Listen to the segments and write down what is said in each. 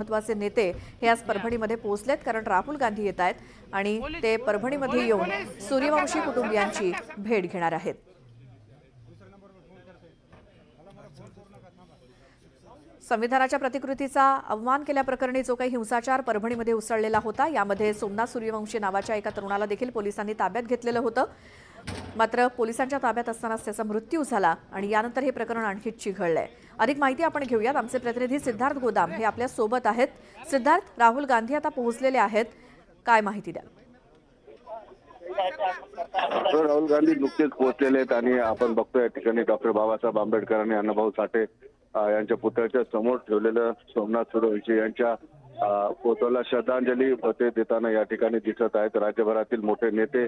महत्त्वाचे नेते हे आज परभणीमध्ये पोहोचलेत कारण राहुल गांधी येत आहेत आणि ते परभणीमध्ये येऊन सूर्यवंशी कुटुंबियांची भेट घेणार आहेत. संविधानाच्या प्रतिकृतीचा अवमान केल्याप्रकरणी जो काही हिंसाचार परभणीमध्ये उसळलेला होता यामध्ये सोमनाथ सूर्यवंशी नावाच्या एका तरुणाला देखील पोलिसांनी ताब्यात घेतलेलं होतं. मात्र पोलिसांच्या ताब्यात असतानाच त्याचा मृत्यू झाला आणि यानंतर हे प्रकरण आणखी चिघळलंय. अधिक माहिती आपण घेऊयात. आमचे प्रतिनिधी सिद्धार्थ गोदाम हे आपल्यासोबत आहेत. सिद्धार्थ राहुल गांधी आता पोहोचलेले आहेत. काय माहिती द्या? हो, राहुल गांधी नुकतेच पोहोचलेले आहेत आणि आपण बघतोय या ठिकाणी डॉक्टर बाबासाहेब आंबेडकर आणि अण्णाभाऊ साठे यांच्या पुतळ्याच्या समोर ठेवलेलं सोमनाथ सूर्यवंशी यांच्या अं, श्रद्धांजली ते देताना या ठिकाणी दिसत आहेत. राज्यभरातील मोठे नेते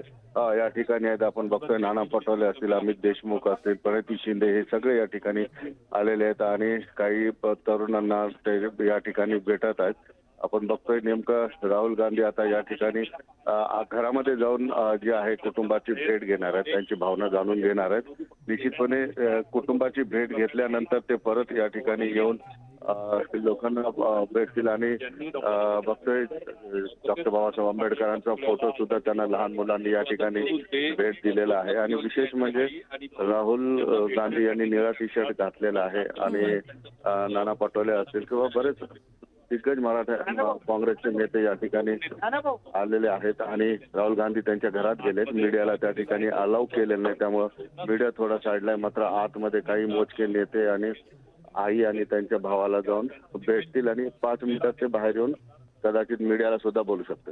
या ठिकाणी आहेत. आपण बघतोय नाना पटोले असतील अमित देशमुख असतील प्रणिती शिंदे हे सगळे या ठिकाणी आलेले आहेत. आणि काही तरुणांना ते या ठिकाणी भेटत आहेत. आपण बघतोय नेमकं राहुल गांधी आता या ठिकाणी घरामध्ये जाऊन जे आहे कुटुंबाची भेट घेणार आहेत. त्यांची भावना जाणून घेणार आहेत. निश्चितपणे कुटुंबाची भेट घेतल्यानंतर ते परत या ठिकाणी येऊन लोकांना भेट भेटतील आणि बघतोय डॉक्टर बाबासाहेब आंबेडकरांचा फोटो सुद्धा त्यांना लहान मुलांनी या ठिकाणी भेट दिलेला आहे. आणि विशेष म्हणजे राहुल गांधी यांनी निळा टी शर्ट घातलेला आहे आणि नाना पटोले असतील किंवा बरेच दिग्गज मराठा काँग्रेसचे नेते या ठिकाणी आलेले आहेत आणि राहुल गांधी त्यांच्या घरात गेलेत. मीडियाला त्या ठिकाणी अलाव केलेलं नाही. त्यामुळं मीडिया थोडा साईडला मात्र आतमध्ये काही मोजके नेते आणि आई आणि त्यांच्या भावाला जाऊन भेटतील आणि पाच मिनिटात ते बाहेर येऊन कदाचित मीडियाला सुद्धा बोलू शकते.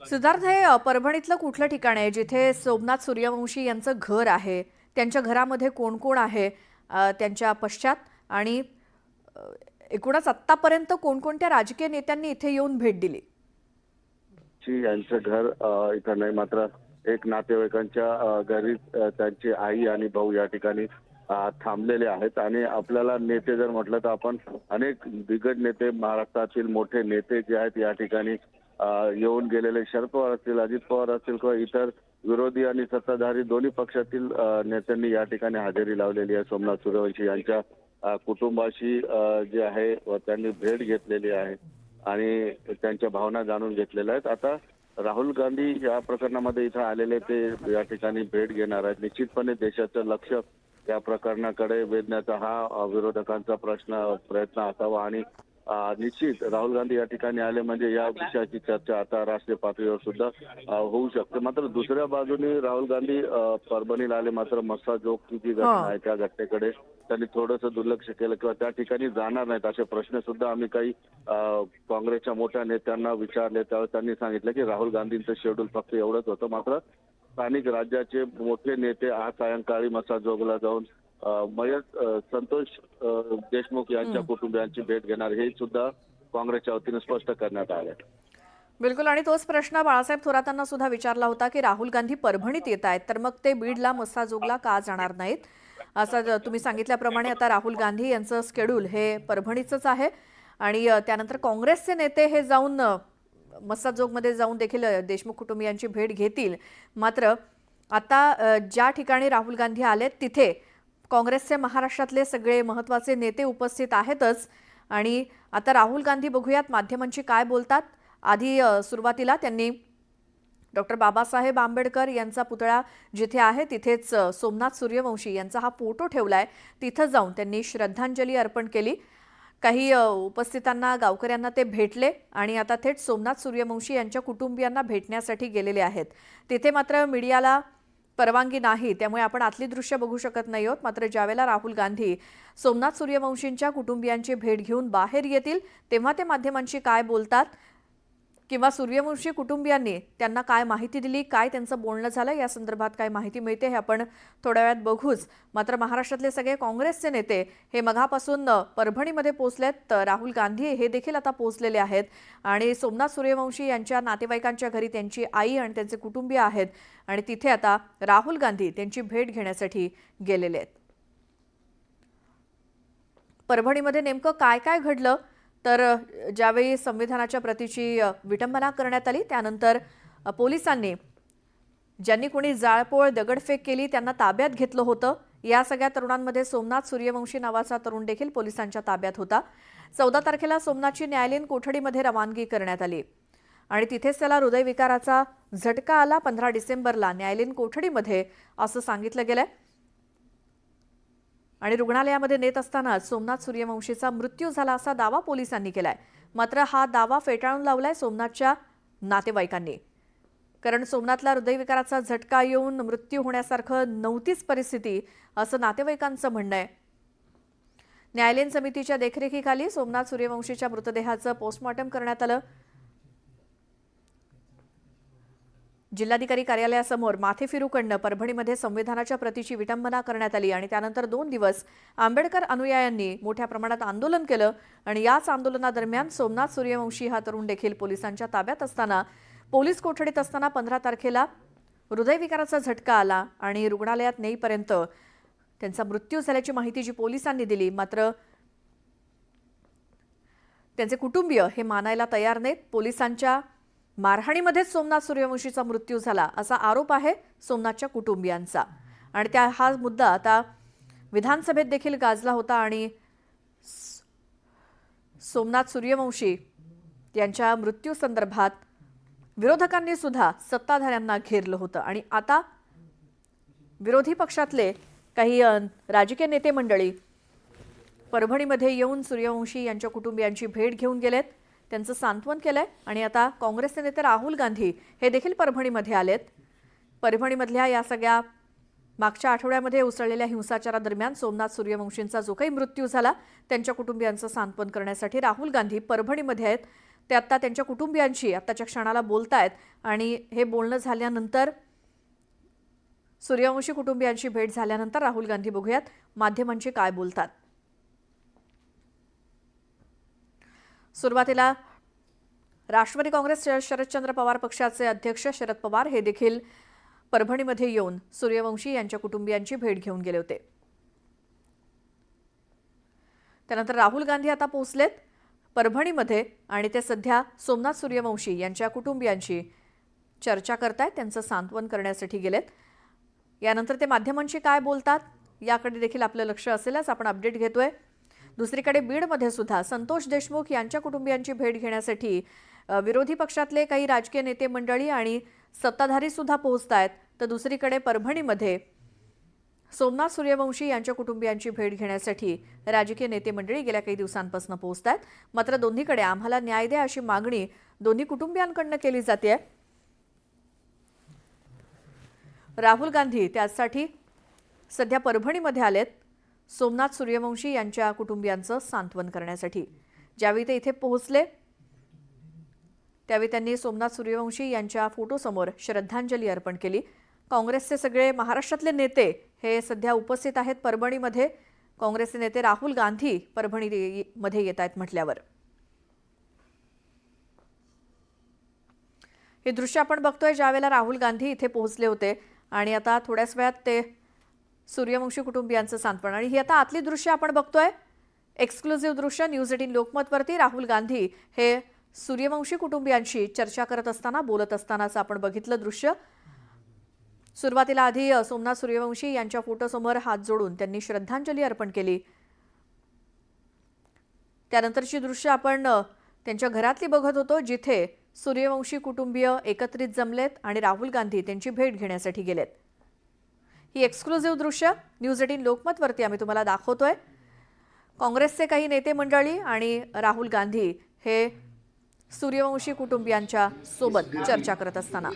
सिद्धार्थ हे परभणीतलं कुठलं ठिकाण आहे जिथे सोमनाथ सूर्यवंशी यांचं घर आहे? त्यांच्या घरामध्ये कोण कोण आहे त्यांच्या पश्चात आणि एकूणच आत्तापर्यंत कोणकोणत्या राजकीय नेत्यांनी इथे येऊन भेट दिली? यांचं घर इथं नाही मात्र एक नातेवाईकांच्या घरी त्यांची आई आणि भाऊ या ठिकाणी थांबलेले आहेत. आणि आपल्याला नेते जर म्हटलं तर आपण अनेक दिग्गज नेते महाराष्ट्रातील मोठे नेते जे आहेत या ठिकाणी येऊन गेलेले. शरद पवार असतील अजित पवार असतील किंवा इतर विरोधी आणि सत्ताधारी दोन्ही पक्षातील नेत्यांनी या ठिकाणी हजेरी लावलेली आहे. सोमनाथ सूर्यवंशी यांच्या कुटुंबाशी जे आहे त्यांनी भेट घेतलेली आहे आणि त्यांच्या भावना जाणून घेतलेल्या आहेत. आता राहुल गांधी या प्रकरणामध्ये इथं आलेले ते या ठिकाणी भेट घेणार आहेत. निश्चितपणे देशाचं लक्ष या प्रकरणाकडे वेधण्याचा हा विरोधकांचा प्रश्न प्रयत्न असावा आणि निश्चित राहुल गांधी या ठिकाणी आले म्हणजे या विषयाची चर्चा आता राष्ट्रीय पातळीवर सुद्धा होऊ शकते. मात्र दुसऱ्या बाजूने राहुल गांधी परभणीला आले मात्र मस्सा जोगची जी घटना आहे त्या घटनेकडे त्यांनी थोडंसं दुर्लक्ष केलं किंवा त्या ठिकाणी जाणार नाहीत असे प्रश्न सुद्धा आम्ही काही काँग्रेसच्या मोठ्या नेत्यांना विचारले. त्यावेळेस त्यांनी सांगितलं की राहुल गांधींचं शेड्यूल फक्त एवढंच होतं. मात्र स्थानिक राज्याचे मोठे नेते आज सायंकाळी मसा जोगला जाऊन मयत संतोष देशमुख यांच्या कुटुंबियांची भेट घेणार. हे सुद्धा काँग्रेसच्या वतीने स्पष्ट करण्यात आलं. बिलकुल. आणि तोच प्रश्न बाळासाहेब थोरातांना सुद्धा विचारला होता की राहुल गांधी परभणीत येत आहेत तर मग ते बीडला मस्साजोगला का जाणार नाहीत? असं तुम्ही सांगितल्याप्रमाणे आता राहुल गांधी यांचं स्केड्यूल हे परभणीचंच आहे. आणि त्यानंतर काँग्रेसचे नेते हे जाऊन मस्साजोगमध्ये जाऊन देखील देशमुख कुटुंबियांची भेट घेतील. मात्र आता ज्या ठिकाणी राहुल गांधी आलेत तिथे काँग्रेसचे महाराष्ट्रातले सगळे महत्त्वाचे नेते उपस्थित आहेतच. आणि आता राहुल गांधी बघूयात माध्यमांशी काय बोलतात. आधी सुरुवातीला त्यांनी डॉक्टर बाबासाहेब आंबेडकर यांचा पुतळा जिथे आहे तिथेच सोमनाथ सूर्यवंशी यांचा हा फोटो आहे तिथं जाऊन त्यांनी श्रद्धांजली अर्पण केली. काही उपस्थितांना गावकऱ्यांना ते भेटले आणि आता थेट सोमनाथ सूर्यवंशी यांच्या कुटुंबियांना भेटण्यासाठी गेलेले आहेत. तिथे मात्र मीडियाला परवानगी नाही त्यामुळे आपण आतली दृश्य बघू शकत नाही आहोत. मात्र ज्यावेळेला राहुल गांधी सोमनाथ सूर्यवंशींच्या कुटुंबियांची भेट घेऊन बाहेर येतील तेव्हा ते माध्यमांशी काय बोलतात? किंवा सूर्यवंशी कुटुंबियांनी त्यांना काय माहिती दिली काय त्यांचं बोलणं झालं या संदर्भात काय माहिती मिळते हे आपण थोड्या वेळात बघूच. मात्र महाराष्ट्रातले सगळे काँग्रेसचे नेते हे मघापासून परभणीमध्ये पोहोचलेत. तर राहुल गांधी हे देखील आता पोहोचलेले आहेत. आणि सोमनाथ सूर्यवंशी यांच्या नातेवाईकांच्या घरी त्यांची आई आणि त्यांचे कुटुंबीय आहेत. आणि तिथे आता राहुल गांधी त्यांची भेट घेण्यासाठी गेलेले आहेत. परभणीमध्ये नेमकं काय काय घडलं? तर ज्यावेळी संविधानाच्या प्रतीची विटंबना करण्यात आली त्यानंतर पोलिसांनी ज्यांनी कोणी जाळपोळ दगडफेक केली त्यांना ताब्यात घेतलं होतं. या सगळ्या तरुणांमध्ये सोमनाथ सूर्यवंशी नावाचा तरुण देखील पोलिसांच्या ताब्यात होता. चौदा तारखेला सोमनाथची न्यायालयीन कोठडीमध्ये रवानगी करण्यात आली. आणि तिथेच त्याला हृदयविकाराचा झटका आला. पंधरा डिसेंबरला न्यायालयीन कोठडीमध्ये असं सांगितलं गेलंय. आणि रुग्णालयामध्ये नेत असताना सोमनाथ सूर्यवंशीचा मृत्यू झाला असा दावा पोलिसांनी केलाय. मात्र हा दावा फेटाळून लावलाय सोमनाथच्या नातेवाईकांनी. कारण सोमनाथला हृदयविकाराचा झटका येऊन मृत्यू होण्यासारखं नव्हतीच परिस्थिती असं नातेवाईकांचं म्हणणं आहे. न्यायालयीन समितीच्या देखरेखीखाली सोमनाथ सूर्यवंशीच्या मृतदेहाचं पोस्टमॉर्टम करण्यात आलं. जिल्हाधिकारी कार्यालयासमोर माथेफिरूकडनं परभणीमध्ये संविधानाच्या प्रतीची विटंबना करण्यात आली आणि त्यानंतर दोन दिवस आंबेडकर अनुयायांनी मोठ्या प्रमाणात आंदोलन केलं आणि याच आंदोलनादरम्यान सोमनाथ सूर्यवंशी हा तरुण देखील पोलिसांच्या ताब्यात असताना पोलीस कोठडीत असताना पंधरा तारखेला हृदयविकाराचा झटका आला आणि रुग्णालयात नेईपर्यंत त्यांचा मृत्यू झाल्याची माहिती जी पोलिसांनी दिली मात्र त्यांचे कुटुंबीय हे मानायला तयार नाहीत. पोलिसांच्या मारहाणीमध्येच सोमनाथ सूर्यवंशीचा मृत्यू झाला असा आरोप आहे सोमनाथच्या कुटुंबियांचा. आणि त्या हा मुद्दा आता विधानसभेत देखील गाजला होता आणि सोमनाथ सूर्यवंशी यांच्या मृत्यूसंदर्भात विरोधकांनी सुद्धा सत्ताधाऱ्यांना घेरलं होतं. आणि आता विरोधी पक्षातले काही राजकीय नेते मंडळी परभणीमध्ये येऊन सूर्यवंशी यांच्या कुटुंबियांची भेट घेऊन गेलेत. त्यांचं सांत्वन केलंय. आणि आता काँग्रेसचे नेते राहुल गांधी हे देखील परभणीमध्ये आलेत. परभणीमधल्या या सगळ्या मागच्या आठवड्यामध्ये उसळलेल्या हिंसाचारादरम्यान सोमनाथ सूर्यवंशींचा जो काही मृत्यू झाला त्यांच्या कुटुंबियांचं सांत्वन करण्यासाठी राहुल गांधी परभणीमध्ये आहेत. ते आत्ता त्यांच्या कुटुंबियांशी आत्ताच्या क्षणाला बोलत आहेत आणि हे बोलणं झाल्यानंतर सूर्यवंशी कुटुंबियांची भेट झाल्यानंतर राहुल गांधी बघूयात माध्यमांशी काय बोलतात. सुरुवातीला राष्ट्रवादी काँग्रेस शरदचंद्र पवार पक्षाचे अध्यक्ष शरद पवार हे देखील परभणीमध्ये येऊन सूर्यवंशी यांच्या कुटुंबियांची भेट घेऊन गेले होते. त्यानंतर राहुल गांधी आता पोहोचलेत परभणीमध्ये आणि ते सध्या सोमनाथ सूर्यवंशी यांच्या कुटुंबियांशी चर्चा करतायत त्यांचं सांत्वन करण्यासाठी गेलेत. यानंतर ते माध्यमांशी काय बोलतात याकडे देखील आपलं लक्ष असेलच. आपण अपडेट घेतोय. दुसरीकडे बीडमध्ये सुद्धा संतोष देशमुख यांच्या कुटुंबियांची भेट घेण्यासाठी विरोधी पक्षातले काही राजकीय नेते मंडळी आणि सत्ताधारी सुद्धा पोहोचत आहेत. तर दुसरीकडे परभणीमध्ये सोमनाथ सूर्यवंशी यांच्या कुटुंबियांची भेट घेण्यासाठी राजकीय नेते मंडळी गेल्या काही दिवसांपासून पोहोचत आहेत. मात्र दोन्हीकडे आम्हाला न्याय द्या अशी मागणी दोन्ही कुटुंबियांकडनं केली जाते. राहुल गांधी त्यासाठी सध्या परभणीमध्ये आलेत. सोमनाथ सूर्यवंशी यांच्या कुटुंबियांचं सांत्वन करण्यासाठी. ज्यावेळी ते इथे पोहोचले त्यावेळी त्यांनी सोमनाथ सूर्यवंशी यांच्या फोटोसमोर श्रद्धांजली अर्पण केली. काँग्रेसचे सगळे महाराष्ट्रातले नेते हे सध्या उपस्थित आहेत परभणीमध्ये. काँग्रेसचे नेते राहुल गांधी परभणीमध्ये येत आहेत म्हटल्यावर. हे दृश्य आपण बघतोय ज्यावेळेला राहुल गांधी इथे पोहोचले होते आणि आता थोड्याच वेळात ते सूर्यवंशी कुटुंबियांचं सांत्वन. आणि ही आता आतली दृश्य आपण बघतोय. एक्सक्लुझिव्ह दृश्य न्यूज एटीन लोकमतवरती राहुल गांधी हे सूर्यवंशी कुटुंबियांशी चर्चा करत असताना बोलत असतानाचं आपण बघितलं दृश्य. सुरुवातीला आधी सोमनाथ सूर्यवंशी यांच्या फोटोसमोर हात जोडून त्यांनी श्रद्धांजली अर्पण केली. त्यानंतरची दृश्य आपण त्यांच्या घरातली बघत होतो जिथे सूर्यवंशी कुटुंबीय एकत्रित जमलेत आणि राहुल गांधी त्यांची भेट घेण्यासाठी गेलेत. ही एक्सक्लुझिव्ह दृश्य न्यूज एटीन लोकमतवरती आम्ही तुम्हाला दाखवतोय. काँग्रेसचे काही नेते मंडळी आणि राहुल गांधी हे सूर्यवंशी कुटुंबियांच्या सोबत चर्चा करत असताना.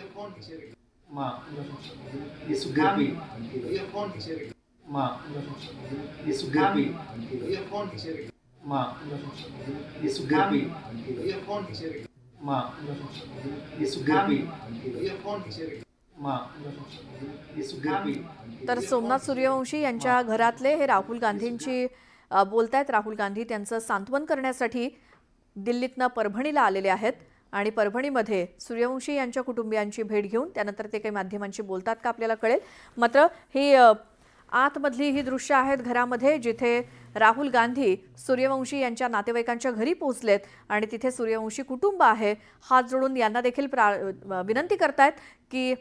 तर सोमनाथ सूर्यवंशी यांच्या घरातले हे राहुल गांधींची बोलतायत. राहुल गांधी त्यांचं सांत्वन करण्यासाठी दिल्लीतनं परभणीला आलेले आहेत आणि परभणीमध्ये सूर्यवंशी यांच्या कुटुंबियांची भेट घेऊन त्यानंतर ते काही माध्यमांशी बोलतात का आपल्याला कळेल. मात्र ही आतमधली ही दृश्य आहेत घरामध्ये जिथे राहुल गांधी सूर्यवंशी यांच्या नातेवाईकांच्या घरी पोहोचलेत आणि तिथे सूर्यवंशी कुटुंब आहे. हात जोडून यांना देखील प्रा विनंती करतायत की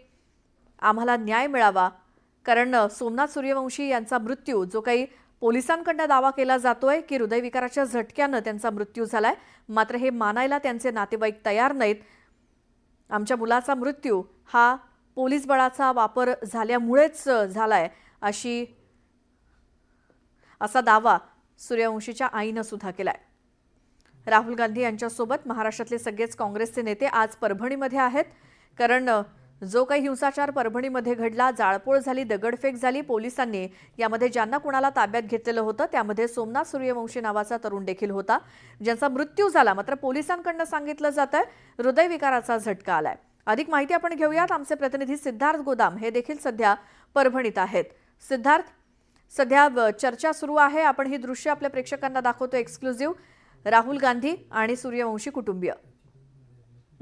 आम्हाला न्याय मिळावा. कारण सोमनाथ सूर्यवंशी यांचा मृत्यू जो काही पोलिसांकडनं दावा केला जातोय की हृदयविकाराच्या झटक्यानं त्यांचा मृत्यू झालाय. मात्र हे मानायला त्यांचे नातेवाईक तयार नाहीत. आमच्या मुलाचा मृत्यू हा पोलीस बळाचा वापर झाल्यामुळेच झालाय अशी असा दावा सूर्यवंशीच्या आईनं सुद्धा केलाय. राहुल गांधी यांच्यासोबत महाराष्ट्रातले सगळेच काँग्रेसचे नेते आज परभणीमध्ये आहेत. कारण जो काही हिंसाचार परभणीमध्ये घडला जाळपोळ झाली दगडफेक झाली पोलिसांनी यामध्ये ज्यांना कुणाला ताब्यात घेतलेलं होतं त्यामध्ये सोमनाथ सूर्यवंशी नावाचा तरुण देखील होता ज्यांचा मृत्यू झाला. मात्र पोलिसांकडनं सांगितलं जात आहे हृदयविकाराचा झटका आलाय. अधिक माहिती आपण घेऊयात. आमचे प्रतिनिधी सिद्धार्थ गोदाम हे देखील सध्या परभणीत आहेत. सिद्धार्थ सध्या चर्चा सुरू आहे. आपण ही दृश्य आपल्या प्रेक्षकांना दाखवतो एक्सक्लुझिव्ह राहुल गांधी आणि सूर्यवंशी कुटुंबीय.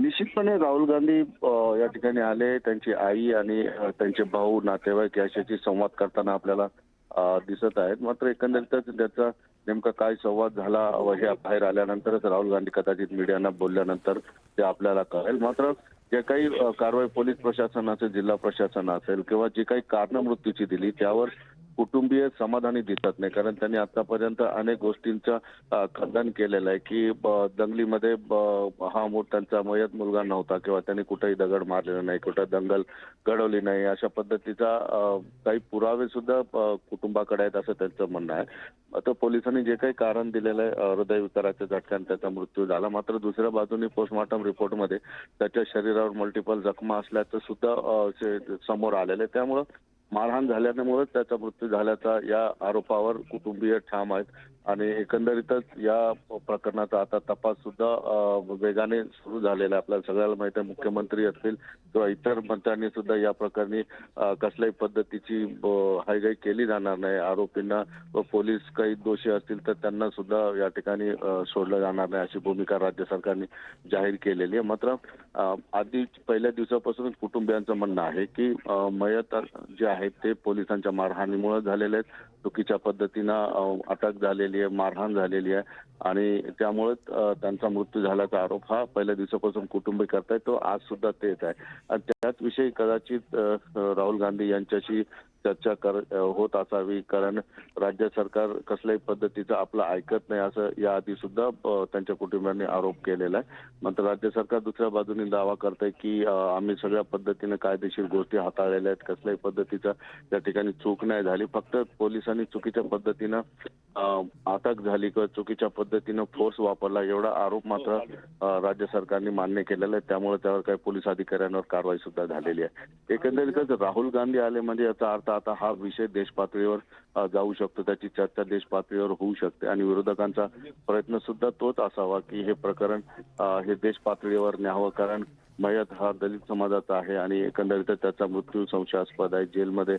निश्चितपणे राहुल गांधी या ठिकाणी आले. त्यांची आई आणि त्यांचे भाऊ नातेवाईक याच्याशी संवाद करताना आपल्याला दिसत आहेत. मात्र एकंदरीतच त्याचा नेमका काय संवाद झाला हे बाहेर आल्यानंतरच राहुल गांधी कदाचित मीडियांना बोलल्यानंतर ते आपल्याला कळेल. मात्र जे काही कारवाई पोलीस प्रशासन असेल जिल्हा प्रशासन असेल किंवा जी काही कारण मृत्यूची दिली त्यावर कुटुंबीय समाधानी दिसत नाही. कारण त्यांनी आतापर्यंत अनेक गोष्टींचं खंडन केलेलं आहे की दंगलीमध्ये हा मूळ त्यांचा मयत मुलगा नव्हता किंवा त्यांनी कुठेही दगड मारलेला नाही कुठं दंगल घडवली नाही. अशा पद्धतीचा काही पुरावे सुद्धा कुटुंबाकडे आहेत असं त्यांचं म्हणणं आहे. आता पोलिसांनी जे काही कारण दिलेलं आहे हृदयविकाराच्या झटक्याने त्याचा मृत्यू झाला. मात्र दुसऱ्या बाजूने पोस्टमॉर्टम रिपोर्टमध्ये त्याच्या शरीरावर मल्टिपल जखमा असल्याचं सुद्धा समोर आलेलं आहे. त्यामुळं मारहाण झाल्यामुळे त्याचा मृत्यू झाल्याचा या आरोपावर कुटुंबीय ठाम आहेत. आणि एकंदरीतच या प्रकरणाचा आता तपास सुद्धा वेगाने सुरू झालेला आहे. आपल्याला सगळ्याला माहिती आहे मुख्यमंत्री असतील किंवा इतर मंत्र्यांनी सुद्धा या प्रकरणी कसल्याही पद्धतीची हायगाई केली जाणार नाही. आरोपींना व पोलीस काही दोषी असतील तर त्यांना सुद्धा या ठिकाणी सोडलं जाणार नाही अशी भूमिका राज्य सरकारने जाहीर केलेली आहे. मात्र आधी पहिल्या दिवसापासून कुटुंबियांचं म्हणणं आहे की मयत जे आहे आहेत ते पोलिसांच्या मारहाणीमुळे झालेले आहेत. चुकीच्या पद्धतीनं अटक झालेली आहे मारहाण झालेली आहे. आणि त्यामुळे त्यांचा मृत्यू झाल्याचा आरोप हा पहिल्या दिवसापासून कुटुंबी करतायत. तो आज सुद्धा तेच आहे. आणि त्याच विषयी कदाचित राहुल गांधी यांच्याशी चर्चा कर होत असावी. कारण राज्य सरकार कसल्याही पद्धतीचं आपलं ऐकत नाही असं याआधी सुद्धा त्यांच्या कुटुंबियांनी आरोप केलेला आहे. मात्र राज्य सरकार दुसऱ्या बाजूने दावा करतंय की अ, आम्ही सगळ्या पद्धतीने कायदेशीर गोष्टी हाताळलेल्या आहेत. कसल्याही पद्धतीचा त्या ठिकाणी चूक नाही झाली. फक्त पोलिसांनी चुकीच्या पद्धतीनं अटक झाली किंवा चुकीच्या पद्धतीनं फोर्स वापरला एवढा आरोप मात्र अ, राज्य सरकारने मान्य केलेला आहे. त्यामुळे त्यावर काही पोलीस अधिकाऱ्यांवर कारवाई सुद्धा झालेली आहे. एकंदरीतच राहुल गांधी आले म्हणजे याचा अर्थ आता हा विषय देशपातळीवर जाऊ शकतो. त्याची चर्चा देशपातळीवर होऊ शकते आणि विरोधकांचा प्रयत्न सुद्धा तोच असावा की हे प्रकरण हे देशपातळीवर न्यावं. कारण मयत हा दलित समाजाचा आहे आणि एकंदरीत त्याचा मृत्यू संशयास्पद आहे. जेलमध्ये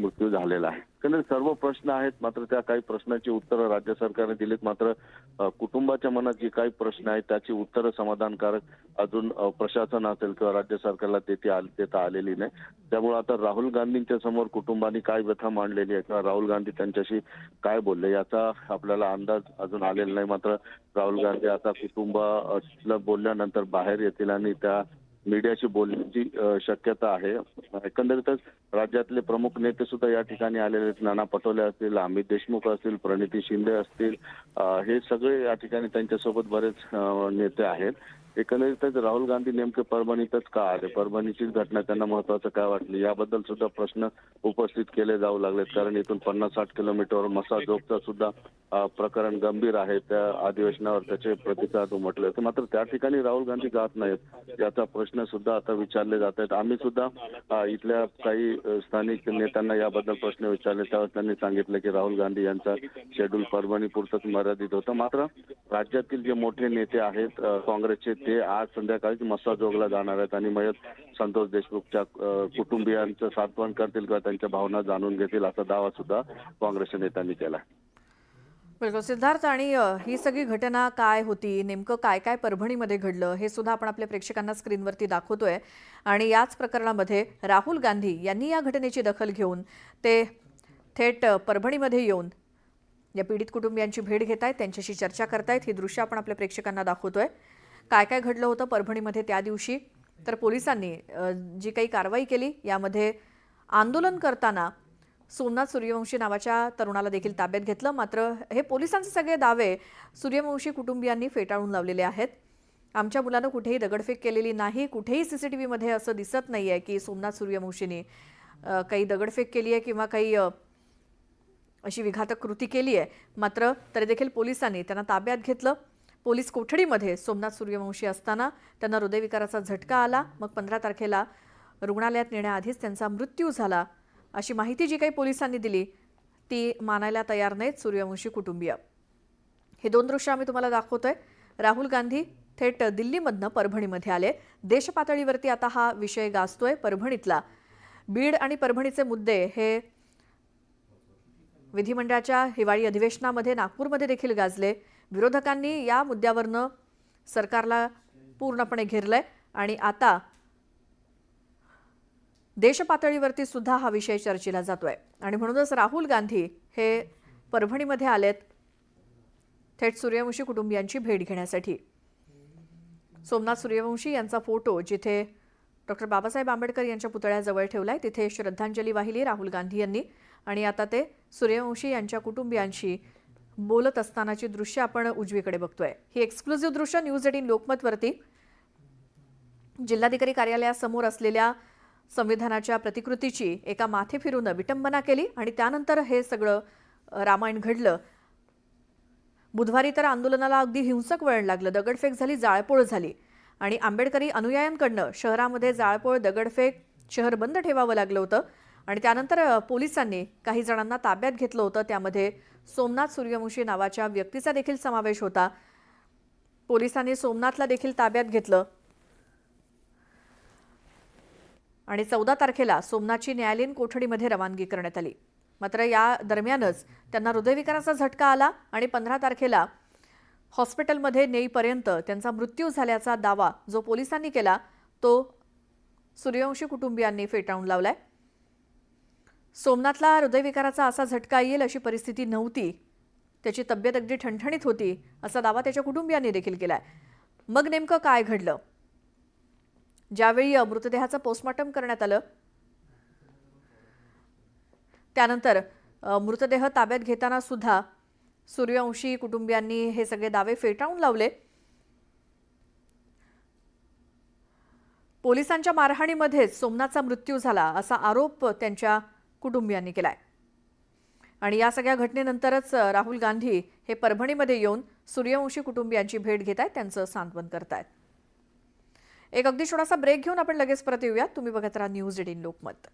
मृत्यू झालेला आहे. एकंदरीत सर्व प्रश्न आहेत मात्र त्या काही प्रश्नाची उत्तरं राज्य सरकारने दिलीत. मात्र कुटुंबाच्या मनात जी काही प्रश्न आहेत त्याची उत्तरं समाधानकारक अजून प्रशासन असेल किंवा राज्य सरकारला देते देता आलेली नाही. त्यामुळे आता राहुल गांधींच्या समोर कुटुंबानी काय व्यथा मांडलेली आहे किंवा राहुल गांधी त्यांच्याशी काय बोलले याचा आपल्याला अंदाज अजून आलेला नाही. मात्र राहुल गांधी आता कुटुंबाला बोलल्यानंतर बाहेर येतील आणि त्या मीडियाशी बोलण्याची शक्यता आहे. एकंदरीतच राज्यातले प्रमुख नेते सुद्धा या ठिकाणी आलेले आहेत. नाना पटोले असतील अमित देशमुख असतील प्रणिती शिंदे असतील हे सगळे या ठिकाणी त्यांच्यासोबत बरेच नेते आहेत. एकंदरीतच राहुल गांधी नेमके परभणीतच का आले? परभणीचीच घटना त्यांना महत्वाचं काय वाटली? याबद्दल सुद्धा प्रश्न उपस्थित केले जाऊ लागलेत. कारण इथून पन्नास साठ किलोमीटरवर मसाजोगचा सुद्धा प्रकरण गंभीर आहे. त्या अधिवेशनावर त्याचे प्रतिसाद उमटले होते. मात्र त्या ठिकाणी राहुल गांधी जात नाहीत याचा प्रश्न सुद्धा आता विचारले जात आहेत. आम्ही सुद्धा इथल्या काही स्थानिक नेत्यांना याबद्दल प्रश्न विचारले. त्यावर त्यांनी सांगितलं की राहुल गांधी यांचा शेड्यूल परभणी पुरतच मर्यादित होतं. मात्र राज्यातील जे मोठे नेते आहेत काँग्रेसचे ते आज संध्याकाळी मस्साजोगला जाणार आहेत आणि मयत संतोष देशमुखच्या कुटुंबियांचं सांत्वन करतील किंवा त्यांच्या भावना जाणून घेतील असा दावा सुद्धा काँग्रेसच्या नेत्यांनी केला बिलकुल. सिद्धार्थ आणि ही सगळी घटना काय होती? नेमकं काय काय परभणीमध्ये घडलं? हे सुद्धा आपण आपल्या प्रेक्षकांना स्क्रीनवरती दाखवतोय. आणि याच प्रकरणामध्ये राहुल गांधी यांनी या घटनेची दखल घेऊन ते थेट परभणीमध्ये येऊन या पीडित कुटुंबियांची भेट घेत आहेत त्यांच्याशी चर्चा करतायत. ही दृश्य आपण आपल्या प्रेक्षकांना दाखवतोय. काय काय घडलं होतं परभणीमध्ये त्या दिवशी? तर पोलिसांनी जी काही कारवाई केली यामध्ये आंदोलन करताना सोमनाथ सूर्यवंशी नावाच्या तरुणाला देखील ताब्यात घेतलं. मात्र हे पोलिसांचे सगळे दावे सूर्यवंशी कुटुंबियांनी फेटाळून लावलेले आहेत. आमच्या मुलानं कुठेही दगडफेक केलेली नाही. कुठेही सी सी टी व्हीमध्ये असं दिसत नाही आहे की सोमनाथ सूर्यवंशीने काही दगडफेक केली आहे किंवा काही अशी विघातक कृती केली आहे मात्र तरी देखील पोलिसांनी त्यांना ताब्यात घेतलं. पोलीस कोठडीमध्ये सोमनाथ सूर्यवंशी असताना त्यांना हृदयविकाराचा झटका आला. मग पंधरा तारखेला रुग्णालयात नेण्याआधीच त्यांचा मृत्यू झाला. अशी माहिती जी काही पोलिसांनी दिली ती मानायला तयार नाहीत सूर्यवंशी कुटुंबीय. हे दोन दृश्य आम्ही तुम्हाला दाखवतोय. राहुल गांधी थेट दिल्लीमधनं परभणीमध्ये आले. देशपातळीवरती आता हा विषय गाजतोय परभणीतला. बीड आणि परभणीचे मुद्दे हे विधिमंडळाच्या हिवाळी अधिवेशनामध्ये नागपूरमध्ये देखील गाजले. विरोधकांनी या मुद्द्यावरनं सरकारला पूर्णपणे घेरलंय. आणि आता देशपातळीवरती सुद्धा हा विषय चर्चेला जातोय. आणि म्हणूनच राहुल गांधी हे परभणीमध्ये आलेत. थेट सूर्यवंशी कुटुंबियांची भेट घेण्यासाठी. सोमनाथ सूर्यवंशी यांचा फोटो जिथे डॉक्टर बाबासाहेब आंबेडकर यांच्या पुतळ्याजवळ ठेवलाय तिथे श्रद्धांजली वाहिली राहुल गांधी यांनी. आणि आता ते सूर्यवंशी यांच्या कुटुंबियांशी बोलत असतानाची दृश्य आपण उजवीकडे बघतोय. ही एक्सक्लुझिव्ह दृश्य न्यूज एटीन लोकमतवरती जिल्हाधिकारी कार्यालयासमोर असलेल्या संविधानाच्या प्रतिकृतीची एका माथे फिरून विटंबना केली आणि त्यानंतर हे सगळं रामायण घडलं. बुधवारी तर आंदोलनाला अगदी हिंसक वळण लागलं दगडफेक झाली जाळपोळ झाली. आणि आंबेडकरी अनुयायांकडनं शहरामध्ये जाळपोळ दगडफेक शहर बंद ठेवावं लागलं होतं. आणि त्यानंतर पोलिसांनी काही जणांना ताब्यात घेतलं होतं. त्यामध्ये सोमनाथ सूर्यवंशी नावाच्या व्यक्तीचा देखील समावेश होता. पोलिसांनी सोमनाथला देखील ताब्यात घेतलं. आणि चौदा तारखेला सोमनाथची न्यायालयीन कोठडीमध्ये रवानगी करण्यात आली. मात्र या दरम्यानच त्यांना हृदयविकाराचा झटका आला आणि पंधरा तारखेला हॉस्पिटलमध्ये नेईपर्यंत त्यांचा मृत्यू झाल्याचा दावा जो पोलिसांनी केला तो सूर्यवंशी कुटुंबियांनी फेटाळून लावलाय. सोमनाथला हृदयविकाराचा असा झटका येईल अशी परिस्थिती नव्हती. त्याची तब्येत अगदी ठणठणीत होती असा दावा त्याच्या कुटुंबियांनी देखील केला आहे मग नेमकं काय घडलं? ज्यावेळी मृतदेहाचं पोस्टमॉर्टम करण्यात आलं त्यानंतर मृतदेह ताब्यात घेताना सुद्धा सूर्यवंशी कुटुंबियांनी हे सगळे दावे फेटाळून लावले. पोलिसांच्या मारहाणीमध्येच सोमनाथचा मृत्यू झाला असा आरोप त्यांच्या कुटुंबियांनी केलाय. आणि या सगळ्या घटनेनंतरच राहुल गांधी हे परभणीमध्ये येऊन सूर्यवंशी कुटुंबियांची भेट घेत आहेत त्यांचं सांत्वन करतायत. एक अगदी छोटासा ब्रेक घेऊन आपण लगेच परत येऊया तुम्ही बघत राहा न्यूज एटीन लोकमत.